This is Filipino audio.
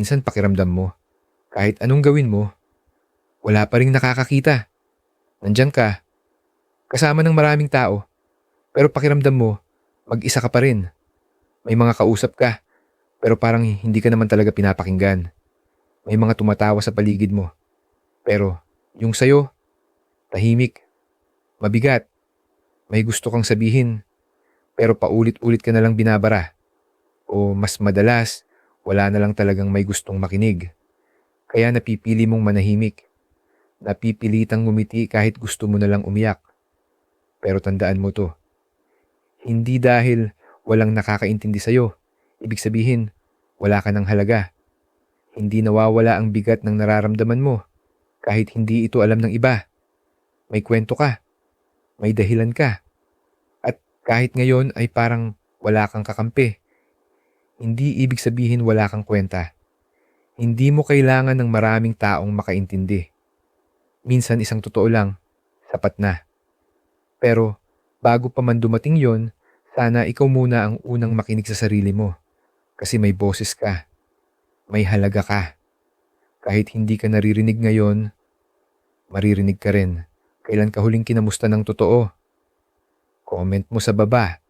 Minsan pakiramdam mo, kahit anong gawin mo, wala pa rin nakakakita. Nandyan ka, kasama ng maraming tao, pero pakiramdam mo, mag-isa ka pa rin. May mga kausap ka, pero parang hindi ka naman talaga pinapakinggan. May mga tumatawa sa paligid mo. Pero yung sayo, tahimik, mabigat, may gusto kang sabihin, pero paulit-ulit ka na lang binabara. O mas madalas, wala na lang talagang may gustong makinig. Kaya napipili mong manahimik. Napipilitang ngumiti kahit gusto mo na lang umiyak. Pero tandaan mo to. Hindi dahil walang nakakaintindi sa'yo. Ibig sabihin, wala ka ng halaga. Hindi nawawala ang bigat ng nararamdaman mo kahit hindi ito alam ng iba. May kwento ka. May dahilan ka. At kahit ngayon ay parang wala kang kakampi. Hindi ibig sabihin wala kang kwenta. Hindi mo kailangan ng maraming taong makaintindi. Minsan isang totoo lang, sapat na. Pero bago pa man dumating yon, sana ikaw muna ang unang makinig sa sarili mo. Kasi may boses ka. May halaga ka. Kahit hindi ka naririnig ngayon, maririnig ka rin. Kailan ka huling kinamusta ng totoo? Comment mo sa baba